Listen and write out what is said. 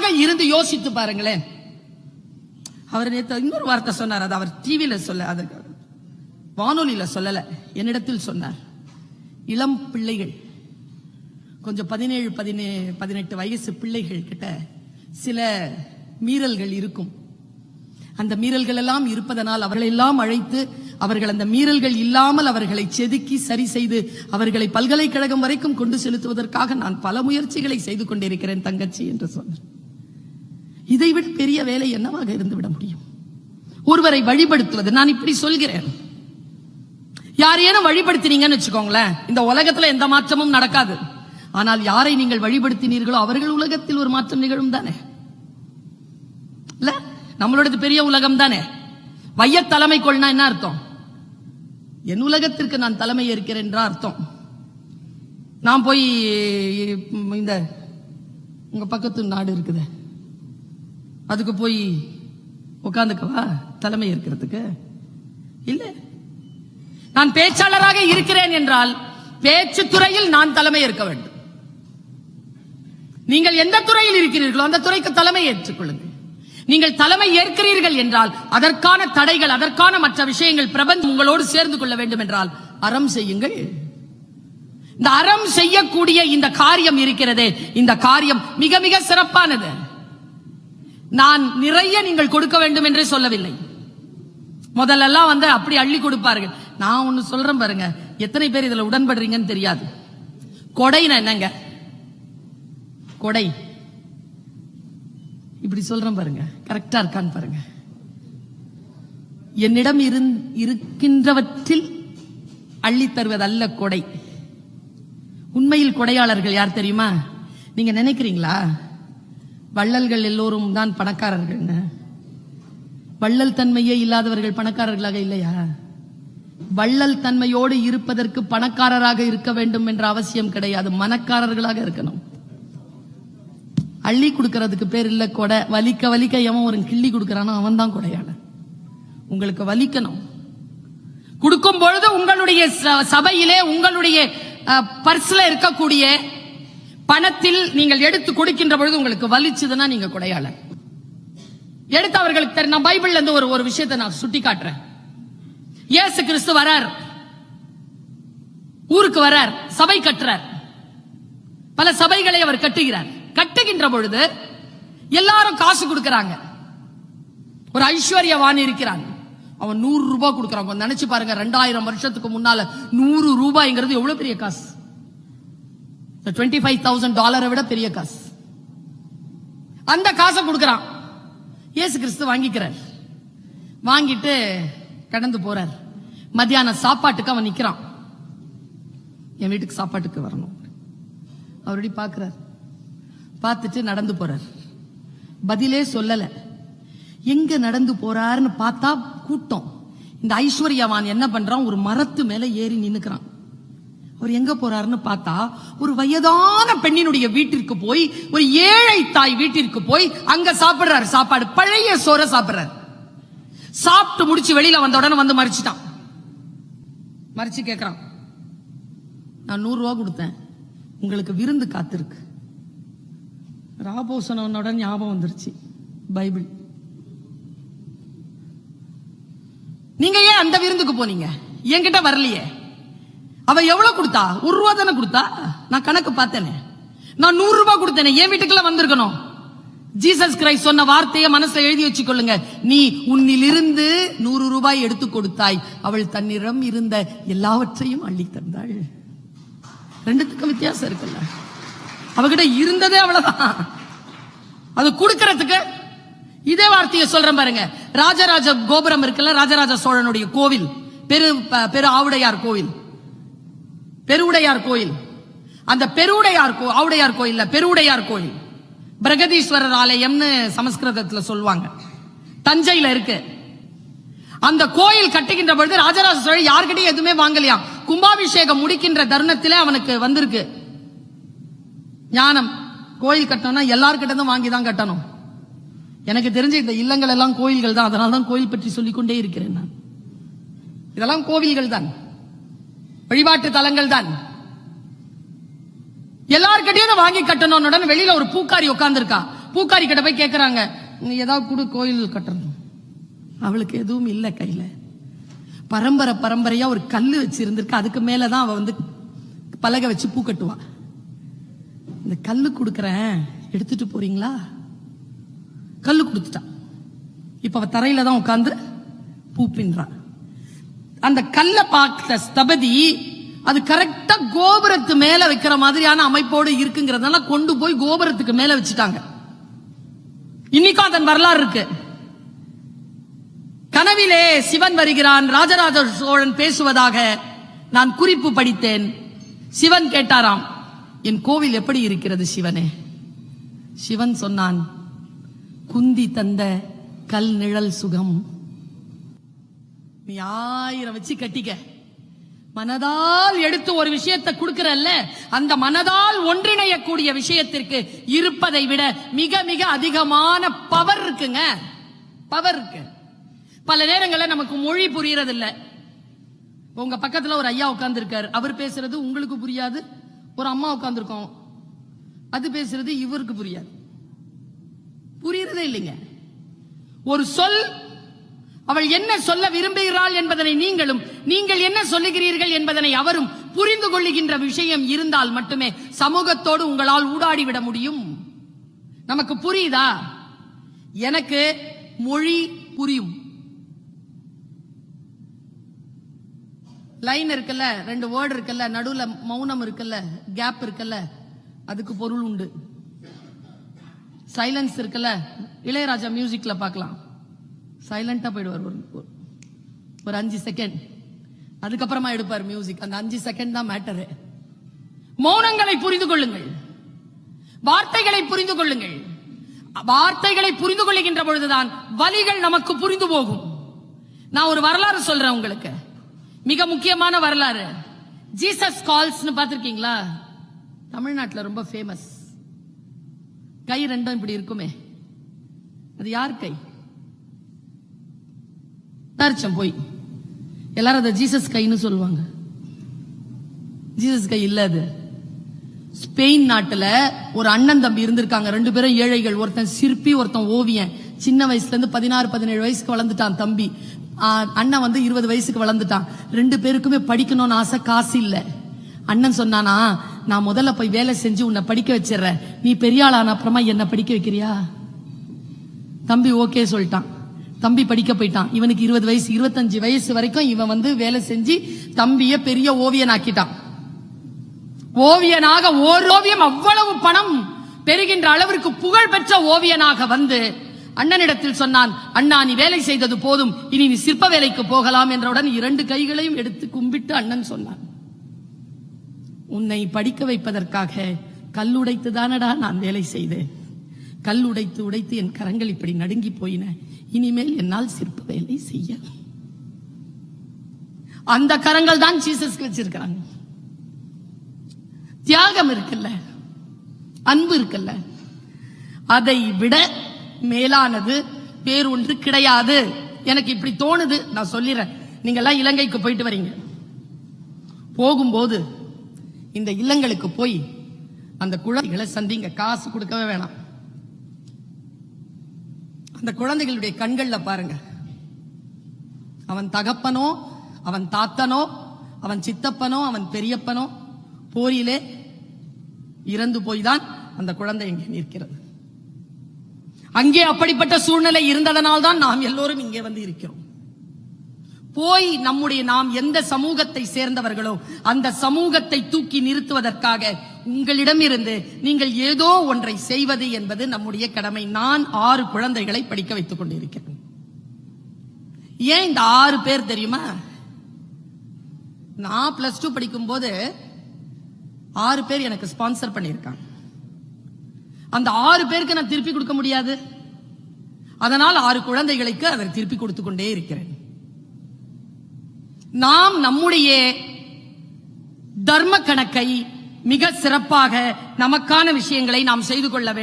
மனிதனாக இருந்து யோசித்து பாருங்களேன். அவர் நேற்று இன்னொரு வார்த்தை சொன்னார் அது அவர் டிவியில சொல்ல அதற்கு வானொலியில சொல்லல என்னிடத்தில் சொன்னார். இளம் பிள்ளைகள் கொஞ்சம் பதினேழு பதினே பதினெட்டு வயசு பிள்ளைகள் கிட்ட சில மீறல்கள் இருக்கும். அந்த மீறல்கள் எல்லாம் இருப்பதனால் அவர்களை எல்லாம் அழைத்து அவர்கள் அந்த மீறல்கள் இல்லாமல் அவர்களை செதுக்கி சரி செய்து அவர்களை பல்கலைக்கழகம் வரைக்கும் கொண்டு செலுத்துவதற்காக நான் பல முயற்சிகளை செய்து கொண்டிருக்கிறேன் தங்கச்சி என்று சொன்னார். இதைவிட பெரிய வேலை என்னவாக இருந்து விட முடியும்? ஒருவரை வழிபடுத்துவது நான் இப்படி சொல்கிறேன். யாரையேனும் வழிபடுத்தினீங்கன்னு வச்சுக்கோங்களேன் இந்த உலகத்துல எந்த மாற்றமும் நடக்காது. ஆனால் யாரை நீங்கள் வழிபடுத்தினீர்களோ அவர்கள் உலகத்தில் ஒரு மாற்றம் நிகழும் தானே? இல்ல? நம்மளோடது பெரிய உலகம் தானே? வைய தலைமை கொள்னா என்ன அர்த்தம்? என் உலகத்திற்கு நான் தலைமை ஏற்கிறேன் என்ற அர்த்தம்? நான் போய் இந்த உங்க பக்கத்து நாடு இருக்குது. அதுக்கு போய் உட்காந்துக்கவா தலைமை இருக்கிறதுக்கு இல்ல. நான் பேச்சாளராக இருக்கிறேன் என்றால் பேச்சு துறையில் நான் தலைமை இருக்க வேண்டும். நீங்கள் எந்த துறையில் இருக்கிறீர்களோ அந்த துறைக்கு தலைமை ஏற்றுக்கொள்ளுங்கள் நீங்கள் தலைமை ஏற்கிறீர்கள் என்றால் அதற்கான தடைகள் அதற்கான மற்ற விஷயங்கள் பிரபஞ்சம் உங்களோடு சேர்ந்து கொள்ள வேண்டும் என்றால் அறம் செய்யுங்கள். இந்த அறம் செய்யக்கூடிய இந்த காரியம் இருக்கிறதே. இந்த காரியம் மிக மிக சிறப்பானது. நான் நிறைய நீங்கள் கொடுக்க வேண்டும் என்றே சொல்லவில்லை. முதல்லலாம் வந்து அப்படி அள்ளி கொடுப்பார்கள். நான் ஒண்ணு சொல்றேன் பாருங்க. எத்தனை பேர் இதுல உடன்படுறீங்கன்னு தெரியாது. கொடைனா என்னங்க? கொடை. இப்படி சொல்றேன் பாருங்க. கரெக்டா இருக்கான்னு பாருங்க. என்னிடம் இருக்கின்றவற்றில் அள்ளி தருவதல்ல கொடை. உண்மையில் கொடையாளர்கள் யார் தெரியுமா? நீங்க நினைக்கிறீங்களா? வள்ளல்கள் எல்லோரும் தான் பணக்காரர்கள்னு வள்ளல் தன்மையே இல்லாதவர்கள் பணக்காரர்களாக இல்லையா? வள்ளல் தன்மையோடு இருப்பதற்கு பணக்காரராக இருக்க வேண்டும் என்ற அவசியம் கிடையாது. மனக்காரர்களாக இருக்கணும். அள்ளி கொடுக்கறதுக்கு பேர் இல்ல கொடை. வலிக்க வலிக்க எவன் ஒரு கிள்ளி கொடுக்கறானோ அவன் தான் கொடையான உங்களுக்கு வலிக்கணும். கொடுக்கும் பொழுது உங்களுடைய ச- சபையிலே உங்களுடைய அஹ், பர்ஸ்ல இருக்கக்கூடிய பணத்தில் நீங்கள் எடுத்து கொடுக்கின்ற பொழுது உங்களுக்கு வலிச்சதுன்னா நீங்க கொடையாளர். எடுத்து அவர்களுக்கு தெரியும். நான் பைபிள்ல இருந்து ஒரு ஒரு விஷயத்தை நான் சுட்டி காட்டுறேன் இயேசு கிறிஸ்து வரார். ஊருக்கு வரார். சபை கட்டுறார். பல சபைகளை அவர் கட்டுகிறார். கட்டுகின்ற பொழுது எல்லாரும் காசு கொடுக்கறாங்க. ஒரு ஐஸ்வர்யவான் இருக்கிறான். அவன் நூறு ரூபாய் கொடுக்கறான். நினைச்சு பாருங்க. ரெண்டாயிரம் வருஷத்துக்கு முன்னால நூறு ரூபாய்ங்கிறது எவ்வளவு பெரிய காசு? டுவெண்ட்டி ஃபைவ் தௌசண்ட் டாலரை விட பெரிய காசு. அந்த காசை கொடுக்குறான். இயேசு கிறிஸ்து வாங்கிக்கிறார். வாங்கிட்டு கடந்து போறார். மத்தியான சாப்பாட்டுக்கு அவன் நிக்கிறான். என் வீட்டுக்கு சாப்பாட்டுக்கு வரணும். அவருடைய பார்க்கிறார். பார்த்துட்டு நடந்து போறார். பதிலே சொல்லல. எங்க நடந்து போறாருன்னு பார்த்தா கூட்டம். இந்த ஐஸ்வர்யாவான் என்ன பண்றான்? ஒரு மரத்து மேல ஏறி நின்னுக்கிறான். அவர் எங்க போறாருன்னு பார்த்தா ஒரு வயதான பெண்ணினுடைய வீட்டிற்கு போய் ஒரு ஏழை தாய் வீட்டிற்கு போய் அங்க சாப்பிடுறாரு. சாப்பாடு பழைய சோற சாப்பிடுறாரு. சாப்பிட்டு முடிச்சு வெளியில வந்த உடனே வந்து மறிச்சிட்டான். மறிச்சு கேக்குறான். நான் நூறு ரூபா கொடுத்தேன். உங்களுக்கு விருந்து காத்திருக்கு. ராபோ சொன்னவனோட ஞாபகம் வந்துருச்சு. பைபிள். நீங்க ஏன் அந்த விருந்துக்கு போனீங்க? என்கிட்ட வரலையே. அவ எவ்வளவு கொடுத்தா? ஒரு ரூபா தானே கொடுத்தா? நான் கணக்கு பார்த்தேனே. நான் நூறு ரூபாய் கொடுத்தேனே. என் வீட்டுக்குள்ள வந்திருக்கணும். ஜீசஸ் கிரைஸ்ட் சொன்ன வார்த்தையை மனசுல எழுதி வச்சுக்கொள்ளுங்க. நீ உன்னிலிருந்து நூறு ரூபாய் எடுத்து கொடுத்தாய். அவள் தன்னிடம் இருந்த எல்லாவற்றையும் அள்ளி தந்தாள். ரெண்டுத்துக்கும் வித்தியாசம் இருக்குல்ல. அவகிட்ட இருந்ததே அவ்வளவுதான். அது கொடுக்கறதுக்கு இதே வார்த்தையை சொல்றேன் பாருங்க. ராஜராஜ கோபுரம் இருக்குல்ல ராஜராஜ சோழனுடைய கோவில். பெரு பெரு ஆவுடையார் கோவில். பெருவுடையார் கோயில். அந்த பெருவுடையார் கோ ஆவுடையார் கோயில்ல பெருவுடையார் கோயில். பிரகதீஸ்வரர் ஆலயம்னு சமஸ்கிருதத்துல சொல்லுவாங்க. தஞ்சையில இருக்கு. அந்த கோயில் கட்டுகின்ற பொழுது ராஜராஜ சோழன் யார்கிட்டயும் எதுவுமே வாங்கலையா? கும்பாபிஷேகம் முடிக்கின்ற தருணத்திலே அவனுக்கு வந்திருக்கு. ஞானம். கோயில் கட்டணும்னா எல்லார்கிட்ட இருந்தும் வாங்கி தான் கட்டணும். எனக்கு தெரிஞ்ச இந்த இல்லங்கள் எல்லாம் கோயில்கள் தான். அதனால தான் கோயில் பற்றி சொல்லிக் கொண்டே இருக்கிறேன் நான். இதெல்லாம் கோவில்கள் தான். வழிபாட்டு தலங்கள் தான். எல்லார்கிட்டயும் வாங்கி கட்டணும். உடனே வெளியில ஒரு பூக்காரி உட்கார்ந்துருக்கா. பூக்காரி கிட்ட போய் கேக்குறாங்க. நீ ஏதாவது கூட கோயில் கட்டணும். அவளுக்கு எதுவும் இல்லை கையில. பரம்பரை பரம்பரையா ஒரு கல்லு வச்சிருந்திருக்கு. அதுக்கு மேலதான் அவ வந்து பலகை வச்சு பூ கட்டுவா. இந்த கல்லு கொடுக்கறேன். எடுத்துட்டு போறீங்களா? கல்லு கொடுத்துட்டான் இப்ப அவ தரையில தான் உட்காந்து பூ பின்றான் அந்த கல்ல பார்த்த ஸ்தபதி அது கரெக்டா கோபுரத்து மேல வைக்கிற மாதிரியான அமைப்போடு இருக்குங்கிறதுனால கொண்டு போய் கோபுரத்துக்கு மேல வச்சுட்டாங்க. இன்னைக்கும் அதன் வரலாறு இருக்கு. கனவிலே சிவன் வருகிறான் ராஜராஜ சோழன் பேசுவதாக நான் குறிப்பு படித்தேன். சிவன் கேட்டாராம் என் கோவில் எப்படி இருக்கிறது சிவனே? சிவன் சொன்னான் குந்தி தந்த கல் நிழல் சுகம் நீ ஆயிரம் வச்சு கட்டிக்க. மனதால் எடுத்து ஒரு விஷயத்தை கொடுக்கறல்ல அந்த மனதால் ஒன்றிணையக்கூடிய விஷயத்திற்கு இருப்பதை விட மிக மிக அதிகமான பவர் இருக்குங்க. பவர் இருக்கு. பல நேரங்களில் நமக்கு மொழி புரியறது இல்ல உங்க பக்கத்துல ஒரு ஐயா உட்கார்ந்துருக்காரு. அவர் பேசுறது உங்களுக்கு புரியாது ஒரு அம்மா உட்கார்ந்துருக்கோம். அது பேசுறது இவருக்கு புரியாது. புரியறதே இல்லைங்க. ஒரு சொல் அவள் என்ன சொல்ல விரும்புகிறாள் என்பதனை நீங்களும் நீங்கள் என்ன சொல்லுகிறீர்கள் என்பதனை அவரும் புரிந்து கொள்ளுகின்ற விஷயம் இருந்தால் மட்டுமே சமூகத்தோடு உங்களால் ஊடாடி விட முடியும். நமக்கு புரியுதா? எனக்கு மொழி புரியும். லைன் இருக்குல்ல ரெண்டு வேர்டு இருக்குல்ல நடுவுல மௌனம் இருக்குல்ல கேப் இருக்குல்ல அதுக்கு பொருள் உண்டு. சைலன்ஸ் இருக்குல்ல இளையராஜா மியூசிக்ல பார்க்கலாம். சைலண்டா போயிடுவார் ஒரு ஒரு அஞ்சு செகண்ட் அதுக்கப்புறமா எடுப்பார் மியூசிக் அந்த அஞ்சு செகண்ட் தான் மேட்டரு மௌனங்களை புரிந்து கொள்ளுங்கள். வார்த்தைகளை புரிந்து கொள்ளுங்கள். வார்த்தைகளை புரிந்து கொள்ளுகின்ற பொழுதுதான் வலிகள் நமக்கு புரிந்து போகும். நான் ஒரு வரலாறு சொல்றேன் உங்களுக்கு. மிக முக்கியமான வரலாறு. ஜீசஸ் கால்ஸ்னு பார்த்திருக்கீங்களா? தமிழ்நாட்டில் ரொம்ப ஃபேமஸ் கை ரெண்டும் இப்படி இருக்குமே. அது யார் கை? தரிச்சம் போய். எல்லாரும் அதை ஜீசஸ் கைன்னு சொல்லுவாங்க. ஜீசஸ் கை இல்ல அது. ஸ்பெயின் நாட்டுல ஒரு அண்ணன் தம்பி இருந்திருக்காங்க. ரெண்டு பேரும் ஏழைகள். ஒருத்தன் சிற்பி ஒருத்தன் ஓவியன். சின்ன வயசுல இருந்து பதினாறு பதினேழு வயசுக்கு வளர்ந்துட்டான் தம்பி. அண்ணன் வந்து இருபது வயசுக்கு வளர்ந்துட்டான். ரெண்டு பேருக்குமே படிக்கணும்னு ஆசை காசு இல்ல. அண்ணன் சொன்னானா நான் முதல்ல போய் வேலை செஞ்சு உன்னை படிக்க வச்சிடுறேன். நீ பெரிய ஆளான அப்புறமா என்ன படிக்க வைக்கிறியா? தம்பி ஓகே சொல்லிட்டான். தம்பி படிக்க போயிட்டான். இவனுக்கு இருபது வயசு இருபத்தஞ்சு வயசு வரைக்கும் இவன் வந்து வேலை செஞ்சு தம்பிய பெரிய ஓவியன் ஆக்கிட்டான் ஓவியனாக ஒரு ஓவியம் அவ்வளவு பணம் பெறுகின்ற அளவிற்கு புகழ் பெற்ற ஓவியனாக வந்து அண்ணனிடத்தில் சொன்னான் அண்ணா நீ வேலை செய்தது போதும். இனி நீ சிற்ப வேலைக்கு போகலாம் என்றவுடன் இரண்டு கைகளையும் எடுத்து கும்பிட்டு அண்ணன் சொன்னான். உன்னை படிக்க வைப்பதற்காக கல்லுடைத்து தானடா நான் வேலை செய்தேன். கல் உடைத்து உடைத்து என் கரங்கள் இப்படி நடுங்கி போயின. இனிமேல் என்னால் சிற்ப வேலை செய்ய அந்த கரங்கள் தான் ஜீசஸ்க்கு வச்சிருக்கிறாங்க. தியாகம் இருக்குல்ல? அன்பு இருக்குல்ல? அதை விட மேலானது பேர் ஒன்று கிடையாது. எனக்கு இப்படி தோணுது. நான் சொல்லிடுறேன் நீங்க எல்லாம் இலங்கைக்கு போயிட்டு வரீங்க. போகும்போது இந்த இல்லங்களுக்கு போய் அந்த குழந்தைகளை சந்திங்க. காசு கொடுக்கவே வேணாம். அந்த குழந்தைகளுடைய கண்கள்ல பாருங்க. அவன் தகப்பனோ அவன் தாத்தனோ அவன் சித்தப்பனோ அவன் பெரியப்பனோ போரிலே இறந்து போய்தான் அந்த குழந்தை இங்கே நிற்கிறது. அங்கே அப்படிப்பட்ட சூழ்நிலை இருந்ததனால் தான் நாம் எல்லோரும் இங்கே வந்து இருக்கிறோம். போய் நம்முடைய நாம் எந்த சமூகத்தை சேர்ந்தவர்களோ அந்த சமூகத்தை தூக்கி நிறுத்துவதற்காக உங்களிடமிருந்து நீங்கள் ஏதோ ஒன்றை செய்வது என்பது நம்முடைய கடமை. நான் ஆறு குழந்தைகளை படிக்க வைத்துக் கொண்டிருக்கிறேன். ஏன் இந்த ஆறு பேர் தெரியுமா? நான் பிளஸ் டூ படிக்கும் போது ஆறு பேர் எனக்கு ஸ்பான்சர் பண்ணியிருக்காங்க. அந்த ஆறு பேருக்கு நான் திருப்பி கொடுக்க முடியாது. அதனால் ஆறு குழந்தைகளுக்கு அதை திருப்பி கொடுத்து கொண்டே இருக்கிறேன். நாம் நம்முடைய தர்ம கணக்கை மிக சிறப்பாக நமக்கான விஷயங்களை நாம் செய்து கொள்ள வேண்டும்.